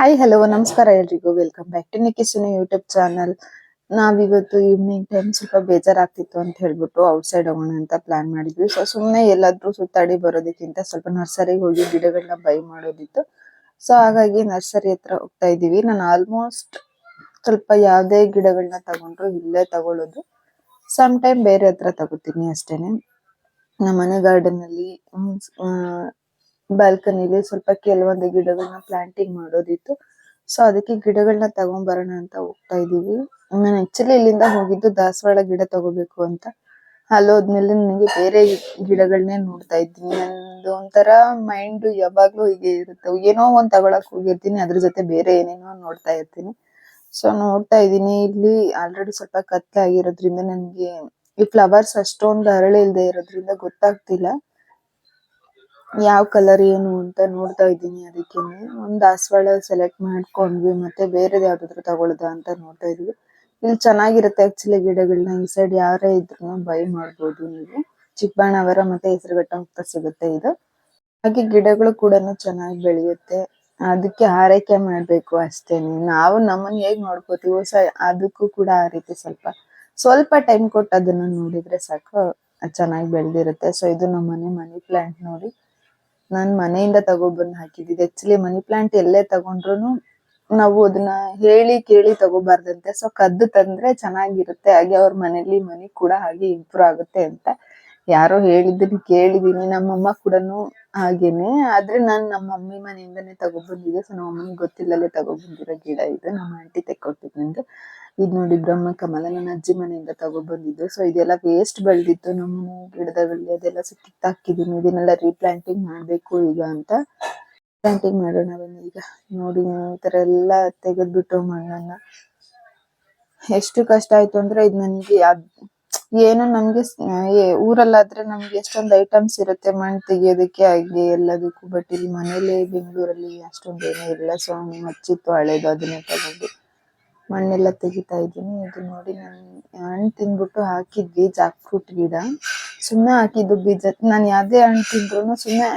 Hi hello ನಮಸ್ಕಾರ ಎಲ್ರಿಗೂ. Welcome back to ನಿಕಿಸುನಿ ಯೂಟ್ಯೂಬ್ ಚಾನಲ್ ನಾವಿವತ್ತು ಈವ್ನಿಂಗ್ ಟೈಮ್ ಸ್ವಲ್ಪ ಬೇಜಾರಾಗ್ತಿತ್ತು ಅಂತ ಹೇಳ್ಬಿಟ್ಟು ಔಟ್ಸೈಡ್ ಹೋಗೋಣ ಅಂತ ಪ್ಲಾನ್ ಮಾಡಿದ್ವಿ. ಸೊ ಸುಮ್ಮನೆ ಎಲ್ಲಾದ್ರೂ ಸುತ್ತಾಡಿ ಬರೋದಕ್ಕಿಂತ ಸ್ವಲ್ಪ ನರ್ಸರಿಗೆ ಹೋಗಿ ಗಿಡಗಳನ್ನ ಬೈ ಮಾಡೋದಿತ್ತು. ಸೊ ಹಾಗಾಗಿ ನರ್ಸರಿ ಹತ್ರ ಹೋಗ್ತಾ ಇದೀವಿ ನಾನು ಆಲ್ಮೋಸ್ಟ್ ಸ್ವಲ್ಪ ಯಾವುದೇ ಗಿಡಗಳನ್ನ ತಗೊಂಡ್ರು ಇಲ್ಲೇ ತಗೊಳ್ಳೋದು. ಸಮ್ ಟೈಮ್ ಬೇರೆ ಹತ್ರ ತಗೋತೀನಿ ಅಷ್ಟೇನೆ. ನಮ್ಮ ಮನೆ ಗಾರ್ಡನ್ ಅಲ್ಲಿ ಬಾಲ್ಕನಿಲಿ ಸ್ವಲ್ಪ ಕೆಲವೊಂದು ಗಿಡಗಳನ್ನ ಪ್ಲಾಂಟಿಂಗ್ ಮಾಡೋದಿತ್ತು. ಸೊ ಅದಕ್ಕೆ ಗಿಡಗಳನ್ನ ತಗೊಂಡ್ ಬರೋಣ ಅಂತ ಹೋಗ್ತಾ ಇದೀವಿ ನಾನು ಆಕ್ಚುಲಿ ಇಲ್ಲಿಂದ ಹೋಗಿದ್ದು ದಾಸವಾಳ ಗಿಡ ತಗೋಬೇಕು ಅಂತ. ಅಲ್ಲಿ ಹೋದ್ಮೇಲೆ ನನಗೆ ಬೇರೆ ಗಿಡಗಳನ್ನೇ ನೋಡ್ತಾ ಇದ್ದೀನಿ. ನಂದು ಒಂಥರ ಮೈಂಡ್ ಯಾವಾಗ್ಲೂ ಹೀಗೆ ಇರುತ್ತೆ. ಏನೋ ಒಂದ್ ತಗೊಳಕ್ ಹೋಗಿರ್ತೀನಿ, ಅದ್ರ ಜೊತೆ ಬೇರೆ ಏನೇನೋ ನೋಡ್ತಾ ಇರ್ತೀನಿ. ಸೊ ನೋಡ್ತಾ ಇದ್ದೀನಿ. ಇಲ್ಲಿ ಆಲ್ರೆಡಿ ಸ್ವಲ್ಪ ಕತ್ಲಾಗಿರೋದ್ರಿಂದ ನನಗೆ ಈ ಫ್ಲವರ್ಸ್ ಅಷ್ಟೊಂದು ಅರಳಿ ಇಲ್ದೆ ಇರೋದ್ರಿಂದ ಗೊತ್ತಾಗ್ತಿಲ್ಲ. ಯಾವ ಕಲರ್ ಏನು ಅಂತ ನೋಡ್ತಾ ಇದ್ದೀನಿ ಅದಕ್ಕೇನೆ. ಒಂದ್ ದಾಸವಾಳ ಸೆಲೆಕ್ಟ್ ಮಾಡ್ಕೊಂಡ್ವಿ, ಮತ್ತೆ ಬೇರೆದ್ ಯಾವ್ದಾದ್ರು ತಗೊಳ್ಳುದಾ ಅಂತ ನೋಡ್ತಾ ಇದೀವಿ. ಇಲ್ಲಿ ಚೆನ್ನಾಗಿರುತ್ತೆ ಆಕ್ಚುಲಿ ಗಿಡಗಳನ್ನ ಈ ಸೈಡ್ ಯಾರೇ ಇದ್ರು ಬೈ ಮಾಡ್ಬೋದು ನೀವು. ಚಿಕ್ಕಬಾಣಾವರ ಮತ್ತೆ ಹೆಸರುಘಟ್ಟ ಹೋಗ್ತಾ ಸಿಗುತ್ತೆ ಇದು. ಹಾಗೆ ಗಿಡಗಳು ಕೂಡ ಚೆನ್ನಾಗಿ ಬೆಳೆಯುತ್ತೆ. ಅದಕ್ಕೆ ಆರೈಕೆ ಮಾಡ್ಬೇಕು ಅಷ್ಟೇನೆ. ನಾವು ನಮ್ಮನ್ನ ಹೇಗ್ ನೋಡ್ಕೋತೀವೋ ಸ, ಅದಕ್ಕೂ ಕೂಡ ಆ ರೀತಿ ಸ್ವಲ್ಪ ಸ್ವಲ್ಪ ಟೈಮ್ ಕೊಟ್ಟು ಅದನ್ನ ನೋಡಿದ್ರೆ ಸಾಕು. ಚೆನ್ನಾಗಿ ಬೆಳೆದಿರುತ್ತೆ. ಸೊ ಇದು ನಮ್ಮ ಮನೆ ಮನಿ ಪ್ಲಾಂಟ್ ನೋಡಿ. ನಾನ್ ಮನೆಯಿಂದ ತಗೊಬಂದ್ ಹಾಕಿದ್ದಿದ್ದು ಆಕ್ಚುಲಿ ಮನಿ ಪ್ಲಾಂಟ್ ಎಲ್ಲೇ ತಗೊಂಡ್ರುನು ನಾವು ಅದನ್ನ ಹೇಳಿ ಕೇಳಿ ತಗೋಬಾರ್ದಂತೆ. ಸೊ ಕದ್ದು ತಂದ್ರೆ ಚೆನ್ನಾಗಿರುತ್ತೆ. ಹಾಗೆ ಅವ್ರ ಮನೇಲಿ ಮನಿ ಕೂಡ ಹಾಗೆ ಇಂಪ್ರೂವ್ ಆಗುತ್ತೆ ಅಂತ ಯಾರೋ ಹೇಳಿದ್ದನ್ನ ಕೇಳಿದೀನಿ. ನಮ್ಮಮ್ಮ ಕೂಡನು ಹಾಗೇನೆ. ಆದ್ರೆ ನಾನ್ ನಮ್ಮ ಮಮ್ಮಿ ಮನೆಯಿಂದಾನೇ ತಗೊಬಂದಿದ್ದೆ. ಸೊ ನಮ್ಮ ಅಮ್ಮನಿಗೆ ಗೊತ್ತಿಲ್ಲಲ್ಲೇ ತಗೊಬಂದಿರೋ ಗಿಡ ಇದು. ನಮ್ಮ ಆಂಟಿ ತೆಕ್ಕೊಟ್ಟಿದ್ ನಂದು ಇದ್ ನೋಡಿ ಬ್ರಹ್ಮ ಕಮಲ ನನ್ನ ಅಜ್ಜಿ ಮನೆಯಿಂದ ತಗೊಬಂದಿದ್ದು ಸೊ ಇದೆಲ್ಲ ವೇಸ್ಟ್ ಬೆಳೆದಿತ್ತು. ನಮ್ಮ ಗಿಡದಲ್ಲಿ ಅದೆಲ್ಲ ಕಿತ್ತಾಕಿದೀನಿ ಇದನ್ನೆಲ್ಲ ರೀಪ್ಲಾಂಟಿಂಗ್ ಮಾಡ್ಬೇಕು ಈಗ ಅಂತ. ಪ್ಲಾಂಟಿಂಗ್ ಮಾಡೋಣ ಬನ್ನಿ ಈಗ. ನೋಡಿ, ಈ ತರ ಎಲ್ಲ ತೆಗೆದ್ಬಿಟ್ಟು ಮಣ್ಣನ್ನ ಎಷ್ಟು ಕಷ್ಟ ಆಯ್ತು ಅಂದ್ರೆ ಇದು ನನಗೆ ಏನು ನಮ್ಗೆ ಊರಲ್ಲಾದ್ರೆ ನಮ್ಗೆ ಎಷ್ಟೊಂದು ಐಟಮ್ಸ್ ಇರುತ್ತೆ. ಮಣ್ಣು ತೆಗಿಯೋದಕ್ಕೆ ಆಗ್ಲಿ ಎಲ್ಲದಕ್ಕೂ. ಬಟ್ ಇಲ್ಲಿ ಮನೇಲಿ ಬೆಂಗಳೂರಲ್ಲಿ ಅಷ್ಟೊಂದು ಏನೂ ಇಲ್ಲ. ಸೊ ಮಚ್ಚಿತ್ತು ಹಳೇದು ಅದನ್ನೇ ತಗೊಂಡು. ಮಣ್ಣೆಲ್ಲ ತೆಗಿತಾ ಇದ್ದೀನಿ. ಇದು ನೋಡಿ ನಾನು ಹಣ್ಣ್ ತಿಂದ್ಬಿಟ್ಟು ಹಾಕಿದ್ವಿ ಜಾಕ್ ಫ್ರೂಟ್ ಗಿಡ. ಸುಮ್ನೆ ಹಾಕಿದ್ದು ಬೀಜ. ನಾನ್ ಯಾವ್ದೇ ಹಣ್ಣ್ ತಿಂದ್ರುನು ಸುಮ್ನೆ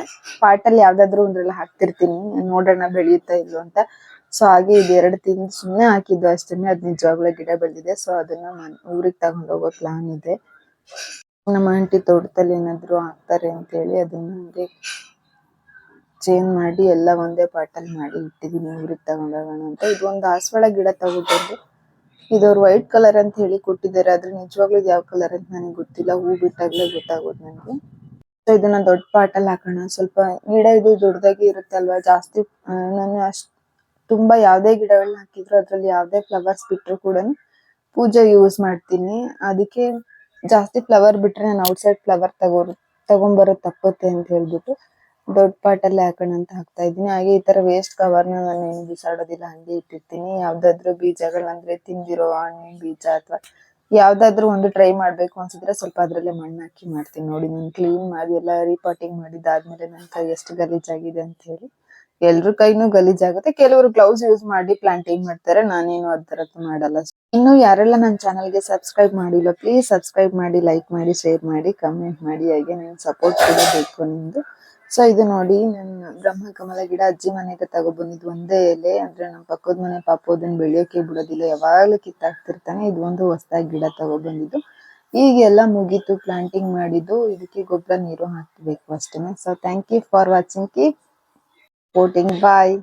ಪಾಟಲ್ಲಿ ಯಾವ್ದಾದ್ರು ಒಂದ್ರಲ್ಲಿ ಹಾಕ್ತಿರ್ತೀನಿ. ನೋಡೋಣ ಬೆಳೆಯುತ್ತಾ ಇಲ್ವೋ ಅಂತ. ಸೊ ಹಾಗೆ ಇದು ಎರಡು ತಿಂದು ಸುಮ್ನೆ ಹಾಕಿದ್ದು ಅಷ್ಟೇನೆ. ಅದ್ ನಿಜವಾಗ್ಲೂ ಗಿಡ ಬೆಳೆದಿದೆ. ಸೊ ಅದನ್ನ ಊರಿಗೆ ತಗೊಂಡ್ ಹೋಗೋ ಪ್ಲಾನ್ ಇದೆ. ನಮ್ಮ ಆಂಟಿ ತೋಟದಲ್ಲಿ ಏನಾದ್ರು ಹಾಕ್ತಾರೆ ಅಂತ ಹೇಳಿ ಅದನ್ನ ಹಂಗೆ ಚೇಂಜ್ ಮಾಡಿ ಎಲ್ಲ ಒಂದೇ ಪಾಟ್ ಅಲ್ಲಿ ಮಾಡಿ ಇಟ್ಟಿದೀನಿ ಇವ್ರಿಗೆ ತಗೊಂಡ್ ಹೋಗೋಣ ಅಂತ. ಇದು ಒಂದು ದಾಸವಾಳ ಗಿಡ ತಗೊಂಡ್ಬಂದು ಇದು ಅವ್ರು ವೈಟ್ ಕಲರ್ ಅಂತ ಹೇಳಿ ಕೊಟ್ಟಿದ್ದಾರೆ. ಆದ್ರೆ ನಿಜವಾಗ್ಲೂ ಯಾವ ಕಲರ್ ಅಂತ ನನಗೆ ಗೊತ್ತಿಲ್ಲ. ಹೂ ಬಿಟ್ಟಾಗ್ಲೇ ಗೊತ್ತಾಗೋದು ನನಗೆ ಸೊ ಇದನ್ನ ದೊಡ್ಡ ಪಾಟ್ ಅಲ್ಲಿ ಹಾಕೋಣ. ಸ್ವಲ್ಪ ಗಿಡ ಇದು ದೊಡ್ಡದಾಗಿ ಇರುತ್ತೆ ಅಲ್ವಾ? ಜಾಸ್ತಿ ನಾನು ಅಷ್ಟ್ ತುಂಬಾ ಯಾವ್ದೇ ಗಿಡಗಳನ್ನ ಹಾಕಿದ್ರು ಅದ್ರಲ್ಲಿ ಯಾವ್ದೇ ಫ್ಲವರ್ಸ್ ಬಿಟ್ರು ಕೂಡ ಪೂಜೆ ಯೂಸ್ ಮಾಡ್ತೀನಿ. ಅದಕ್ಕೆ ಜಾಸ್ತಿ ಫ್ಲವರ್ ಬಿಟ್ರೆ ನಾನು ಔಟ್ಸೈಡ್ ಫ್ಲವರ್ ತಗೋ ತಗೊಂಬರೋದ್ ತಪ್ಪತ್ತೆ ಅಂತ ಹೇಳ್ಬಿಟ್ಟು ದೊಡ್ಡ ಪಾಟ್ ಅಲ್ಲಿ ಹಾಕೋಣ ಅಂತ ಹಾಕ್ತಾ ಇದ್ದೀನಿ. ಹಾಗೆ ಈ ತರ ವೇಸ್ಟ್ ಕವರ್ನ ನಾನು ಏನು ಬಿಸಾಡೋದಿಲ್ಲ, ಹಂಗೆ ಇಟ್ಟಿರ್ತೀನಿ. ಯಾವ್ದಾದ್ರು ಬೀಜಗಳಂದ್ರೆ ತಿಂದಿರೋ ಹಣ್ಣಿನ ಬೀಜ ಅಥವಾ ಯಾವ್ದಾದ್ರು ಒಂದು ಟ್ರೈ ಮಾಡ್ಬೇಕು ಅನ್ಸಿದ್ರೆ ಸ್ವಲ್ಪ ಅದ್ರಲ್ಲೇ ಮಣ್ಣು ಹಾಕಿ ಮಾಡ್ತೀನಿ. ನೋಡಿ, ನಾನು ಕ್ಲೀನ್ ಮಾಡಿ ಎಲ್ಲ ರೀಪಾಟಿಂಗ್ ಮಾಡಿದ್ದಾದ್ಮೇಲೆ ನನ್ನ ಕೈ ಎಷ್ಟು ಗಲೀಜಾಗಿದೆ ಅಂತ ಹೇಳಿ ಎಲ್ರ ಕೈನೂ ಗಲೀಜಾಗುತ್ತೆ ಕೆಲವರು ಗ್ಲೌಸ್ ಯೂಸ್ ಮಾಡಿ ಪ್ಲಾಂಟಿಂಗ್ ಮಾಡ್ತಾರೆ. ನಾನೇನು ಅದರದ್ದು ಮಾಡಲ್ಲ. ಇನ್ನು ಯಾರೆಲ್ಲ ನನ್ನ ಚಾನಲ್ಗೆ ಸಬ್ಸ್ಕ್ರೈಬ್ ಮಾಡಿಲ್ಲ ಪ್ಲೀಸ್ ಸಬ್ಸ್ಕ್ರೈಬ್ ಮಾಡಿ ಲೈಕ್ ಮಾಡಿ ಶೇರ್ ಮಾಡಿ ಕಮೆಂಟ್ ಮಾಡಿ. ಹಾಗೆ ನನ್ನ ಸಪೋರ್ಟ್ ಕೂಡ ಬೇಕು ನಿಮ್ದು. ಸೊ ಇದು ನೋಡಿ ನನ್ನ ಬ್ರಹ್ಮ ಕಮಲ ಗಿಡ ಅಜ್ಜಿ ಮನೆಗೆ ಬಂದಿದ್ ಒಂದೇ ಎಲೆ. ಅಂದ್ರೆ ನಮ್ಮ ಪಕ್ಕದ ಮನೆ ಪಾಪ ಅದನ್ನ ಬೆಳೆಯೋಕೆ ಬಿಡೋದಿಲ್ಲ. ಯಾವಾಗ್ಲೂ ಕಿತ್ತಾಕ್ತಿರ್ತಾನೆ. ಇದು ಒಂದು ಹೊಸದಾಗಿ ಗಿಡ ತಗೊಬಂದಿದ್ದು. ಈಗೆಲ್ಲ ಮುಗೀತು. ಪ್ಲಾಂಟಿಂಗ್ ಮಾಡಿದ್ದು. ಇದಕ್ಕೆ ಗೊಬ್ಬರ ನೀರು ಹಾಕ್ಬೇಕು ಅಷ್ಟೇನೆ. So thank you for watching keep supporting bye